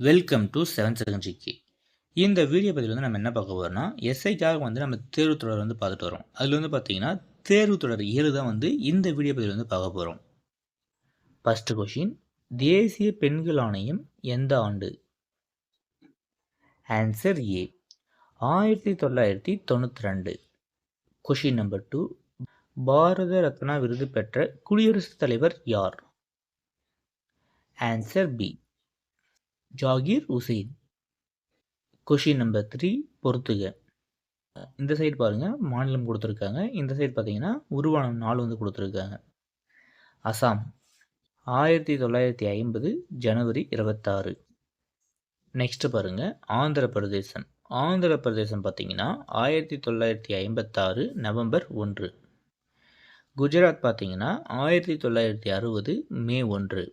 Welcome to seven second GK இந்த video பதிவில் வந்து நம்ம என்ன பார்க்க போகிறோம்னா எஸ்ஐக்காக வந்து நம்ம தேர்வு தொடர் வந்து பார்த்துட்டு வரோம். அதில் வந்து பார்த்தீங்கன்னா தேர்வு தொடர் ஏழு தான் வந்து இந்த வீடியோ பதிவில் வந்து பார்க்க போகிறோம் ஃபஸ்ட்டு கொஷின் தேசிய பெண்கள் ஆணையம் எந்த ஆண்டு? ஆன்சர் ஏ ஆயிரத்தி தொள்ளாயிரத்தி தொண்ணூற்றி ரெண்டு. Question number two Bharat Ratna விருது பெற்ற குடியரசுத் தலைவர் யார்? Answer B Zakir Hussain. Question number three பொறுத்துக இந்த சைடு பாருங்கள் மாநிலம் கொடுத்துருக்காங்க. இந்த சைடு பார்த்தீங்கன்னா உருவானம் நாள் வந்து கொடுத்துருக்காங்க. அசாம் ஆயிரத்தி தொள்ளாயிரத்தி ஐம்பது ஜனவரி இருபத்தாறு. நெக்ஸ்ட்டு பாருங்கள் ஆந்திர பிரதேசம் ஆந்திர பிரதேசம் பார்த்தீங்கன்னா ஆயிரத்தி தொள்ளாயிரத்தி ஐம்பத்தாறு நவம்பர் ஒன்று. குஜராத் பார்த்தீங்கன்னா ஆயிரத்தி தொள்ளாயிரத்தி அறுபது மே ஒன்று.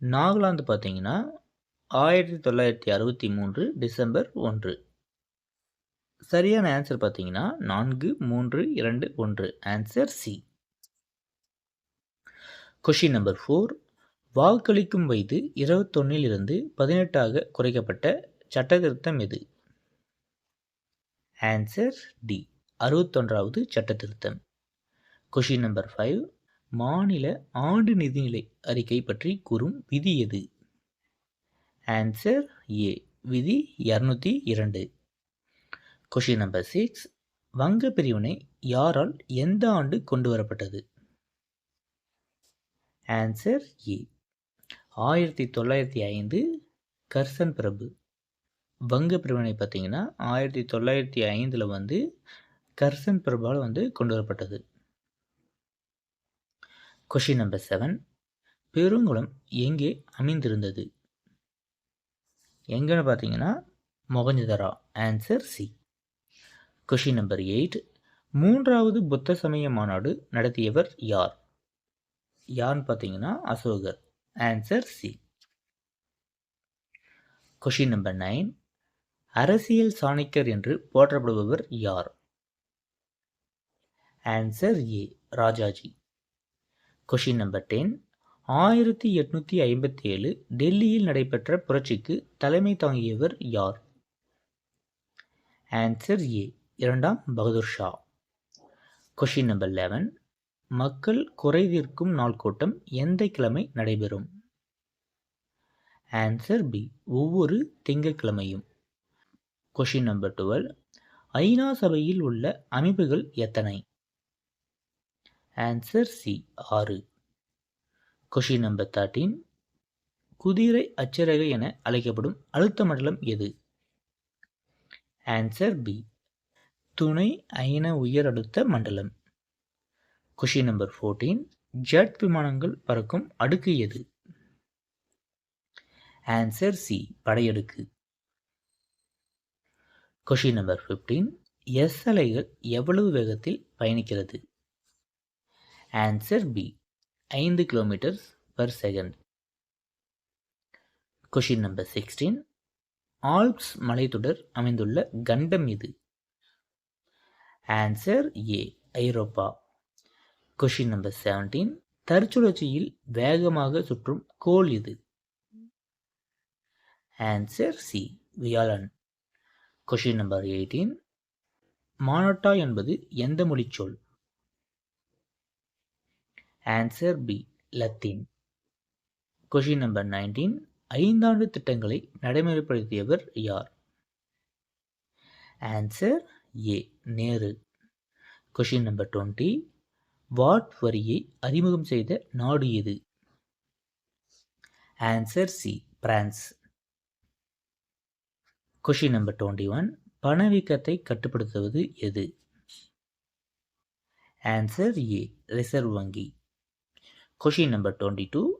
நாகாலாந்து பார்த்தீங்கன்னா ஆயிரத்தி தொள்ளாயிரத்தி அறுபத்தி மூன்று டிசம்பர் ஒன்று. சரியான ஆன்சர் பார்த்தீங்கன்னா நான்கு மூன்று இரண்டு ஒன்று. Answer C question number four வாக்களிக்கும் வயது இருபத்தொன்னிலிருந்து பதினெட்டாக குறைக்கப்பட்ட சட்டத்திருத்தம் எது? ஆன்சர் டி அறுபத்தொன்றாவது சட்டத்திருத்தம். கொஷின் நம்பர் ஃபைவ் மாநில ஆண்டு நிதிநிலை அறிக்கை பற்றி கூறும் விதி எது? ஆன்சர் ஏ விதி இரநூத்தி இரண்டு. கொஷின் நம்பர் சிக்ஸ் வங்க பிரிவினை யாரால் எந்த ஆண்டு கொண்டு வரப்பட்டது ஆன்சர் ஏ ஆயிரத்தி தொள்ளாயிரத்தி ஐந்து கர்சன் பிரபு. வங்க பிரிவினை பார்த்தீங்கன்னா ஆயிரத்தி தொள்ளாயிரத்தி ஐந்தில் வந்து கர்சன் பிரபால் வந்து கொண்டு வரப்பட்டது கொஷின் நம்பர் செவன் பெருங்குளம் எங்கே அமைந்திருந்தது? எங்கன்னு பார்த்தீங்கன்னா Mohenjo-daro. Answer C question number eight மூன்றாவது புத்த சமய மாநாடு நடத்தியவர் யார்? யார்னு பார்த்தீங்கன்னா அசோகர். Answer C question number nine அரசியல் சாணிக்கர் என்று போற்றப்படுபவர் யார்? Answer A Rajaji. Question number ten ஆயிரத்தி எட்நூற்றி ஐம்பத்தி ஏழு டெல்லியில் நடைபெற்ற புரட்சிக்கு தலைமை தாங்கியவர் யார்? ஆன்சர் ஏ இரண்டாம் Bahadur Shah. Question number eleven மக்கள் குறைதீர்க்கும் நாள் கூட்டம் எந்த கிழமை நடைபெறும்? ஆன்சர் பி ஒவ்வொரு திங்கட்கிழமையும். கொஷின் நம்பர் டுவெல் ஐநா சபையில் உள்ள அமைப்புகள் எத்தனை? ஆன்சர் சி ஆறு. கொஷின் நம்பர் தேர்ட்டீன் குதிரை அச்சரகை என அழைக்கப்படும் அழுத்த மண்டலம் எது? ஆன்சர் பி துணை அயன உயர் அழுத்த மண்டலம். கொஷின் நம்பர் ஃபோர்டீன் ஜெட் விமானங்கள் பறக்கும் அடுக்கு எது? ஆன்சர் சி படையடுக்கு. கொஷின் நம்பர் ஃபிஃப்டீன் எஸ் அலைகள் எவ்வளவு வேகத்தில் பயணிக்கிறது? ஆன்சர் பி ஐந்து kilometres per second question number sixteen Alps மலைத்தொடர் அமைந்துள்ள கண்டம் இது ஆன்சர் ஏ ஐரோப்பா. கொஷின் நம்பர் செவன்டீன் தற்சுழற்சியில் வேகமாக சுற்றும் கோல் இது ஆன்சர் சி வியாலன் கொஷின் நம்பர் எயிட்டீன் மானோட்டா என்பது எந்த மொழிச்சொல் answer B Latin question number nineteen ஐந்தாண்டு திட்டங்களை நடைமுறைப்படுத்தியவர் யார்? Answer A Nehru. Question number twenty VAT வரியை அறிமுகம் செய்த நாடு எது? Answer C France question number twenty one பணவீக்கத்தை கட்டுப்படுத்துவது எது? ஆன்சர் ஏ ரிசர்வ் வங்கி. கொஷின் நம்பர் டுவெண்ட்டி டூ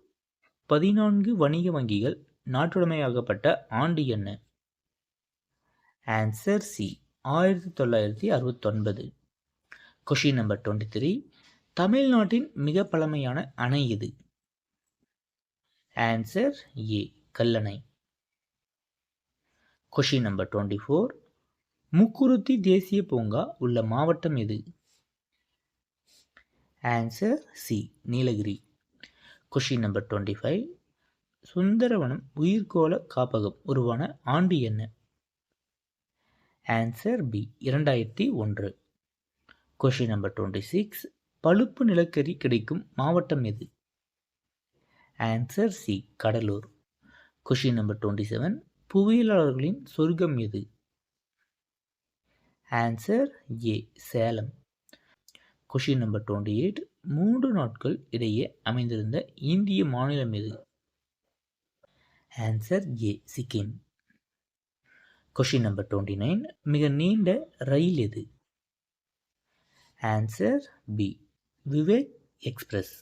பதினான்கு வணிக வங்கிகள் நாட்டுடைமையாகப்பட்ட ஆண்டு என்ன? ஆன்சர் சி ஆயிரத்தி தொள்ளாயிரத்தி அறுபத்தொன்பது. கொஷின் நம்பர் டுவெண்ட்டி த்ரீ தமிழ்நாட்டின் மிக பழமையான அணை இது answer A Kallanai. Question number twenty four Mukurthi தேசிய பூங்கா உள்ள மாவட்டம் எது? Answer C Nilgiri. Question number twenty five Sundaravanam உயிர்கோள காப்பகம் உருவான ஆண்டு என்ன? ஆன்சர் பி இரண்டாயிரத்தி ஒன்று. கொஷின் நம்பர் டுவெண்ட்டி சிக்ஸ் பழுப்பு நிலக்கரி கிடைக்கும் மாவட்டம் எது? Answer C Cuddalore. Question number twenty seven புவியியலாளர்களின் சொர்க்கம் எது? Answer A Salem. Question number twenty eight மூன்று நாட்கள் இடையே அமைந்திருந்த இந்திய மாநிலம் எது? Answer A Sikkim question number twenty nine மிக நீண்ட ரயில் எது? Answer B Vivek express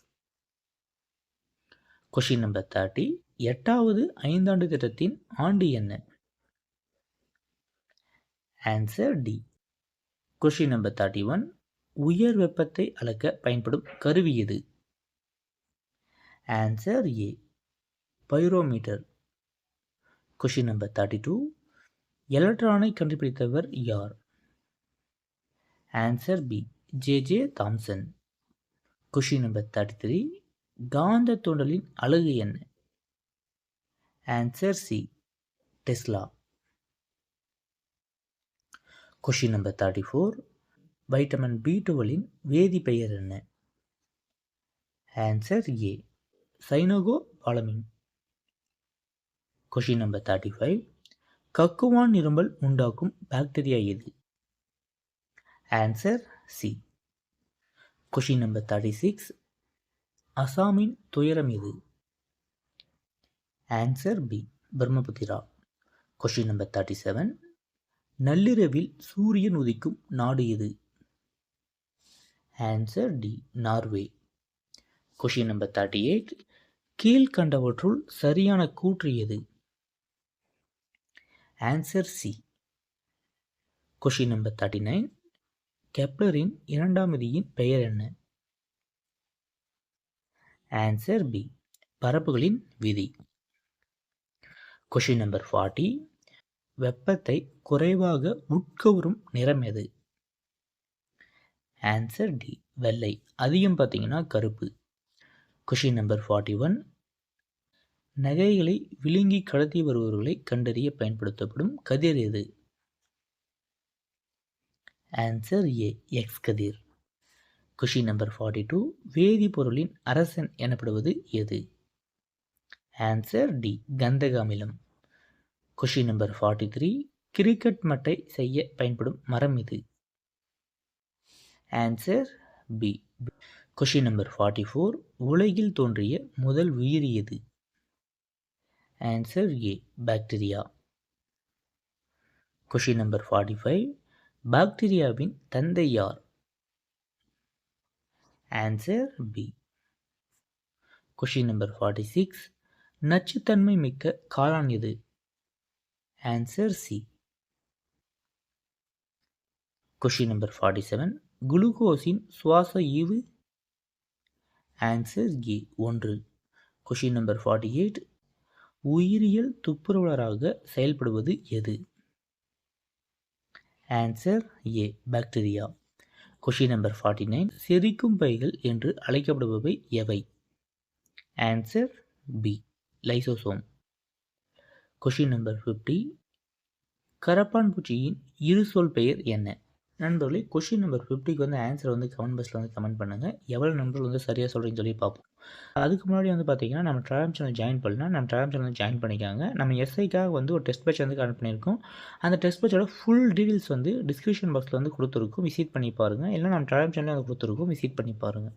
question number thirty எட்டாவது ஐந்தாண்டு திட்டத்தின் ஆண்டு என்ன? Answer D question number thirty one உயர் வெப்பத்தை அளக்க பயன்படும் கருவி எது? Answer A pyrometer question number thirty two எலக்ட்ரானை கண்டுபிடித்தவர் யார்? Answer B J J Thomson question number thirty three காந்த தூண்டலின் அழகு என்ன? Answer C Tesla question number thirty four vitamin B டுவலின் வேதி பெயர் என்ன? Answer A cyanocobalamin. Question number thirty five கக்குவான் இரும்பல் உண்டாக்கும் பாக்டீரியா எது? Answer C question number thirty six அசாமின் துயரம் எது? Answer B Brahmaputra. Question number thirty seven நள்ளிரவில் சூரியன் உதிக்கும் நாடு எது? Answer D Norway question number thirty eight கீழ்கண்டவற்றுள் சரியான கூற்று எது? Answer C question number thirty nine கெப்லரின் இரண்டாம் விதியின் பெயர் என்ன? ஆன்சர் பி பரப்புகளின் விதி. கொஷின் நம்பர் ஃபார்ட்டி வெப்பத்தை குறைவாக உட்கவரும் நிறம் எது? ஆன்சர் டி வெள்ளை. அதிகம் பார்த்தீங்கன்னா கருப்பு. கொஷின் நம்பர் ஃபார்ட்டி ஒன் நகைகளை விழுங்கி கடத்தி வருபவர்களை கண்டறிய பயன்படுத்தப்படும் கதிர் எது? ஆன்சர் ஏ எக்ஸ் கதிர். கொஷின் நம்பர் ஃபார்ட்டி டூ வேதிப்பொருளின் அரசன் எனப்படுவது எது? ஆன்சர் டி கந்தக அமிலம். Question number forty three cricket மட்டை செய்ய பயன்படும் மரம் இது. Answer B question number forty four உலகில் தோன்றிய முதல் உயிர் எது? Answer A bacteria question number forty five பாக்டீரியாவின் தந்தை யார்? Answer B question number forty six நச்சுத்தன்மை மிக்க காளான் எது? Answer C question number forty seven குளுக்கோஸின் சுவாச ஈவு? ஆன்சர் ஏ ஒன்று. கொஷின் நம்பர் ஃபார்ட்டி எயிட் உயிரியல் துப்புரவலராக செயல்படுவது எது? Answer A bacteria question number forty nine செரிக்கும் பைகள் என்று அழைக்கப்படுபவை எவை? Answer B lysosome question number fifty கரப்பான் பூச்சியின் இரு சொல் பெயர் என்ன? நண்பர்களே கொஷின் நம்பர் ஃபிஃப்டிக்கு வந்து ஆன்சர் வந்து கமெண்ட் பாக்ஸில் வந்து கமெண்ட் பண்ணுங்கள் எவ்வளோ நண்பர்கள் வந்து சரியாக சொல்கிறீங்கன்னு சொல்லி பார்ப்போம். அதுக்கு முன்னாடி வந்து பார்த்தீங்கன்னா நம்ம ட்ராம் சேனல் ஜாயின் பண்ணலாம் நம்ம ட்ராம் சேனல் ஜாயின் பண்ணிக்காங்க. நம்ம எஸ்ஐக்காக வந்து ஒரு டெஸ்ட் பேட்ச் வந்து கனெக்ட் பண்ணியிருக்கோம். அந்த டெஸ்ட் பேட்சோட ஃபுல் டீட்டெயில்ஸ் வந்து டிஸ்கிரிப்ஷன் பாக்ஸில் வந்து கொடுத்துருக்கும். விசிட் பண்ணி பாருங்கள் இல்லை நம்ம ட்ராம் சேனல் வந்து கொடுத்துருக்கோம். விசிட் பண்ணி பாருங்கள்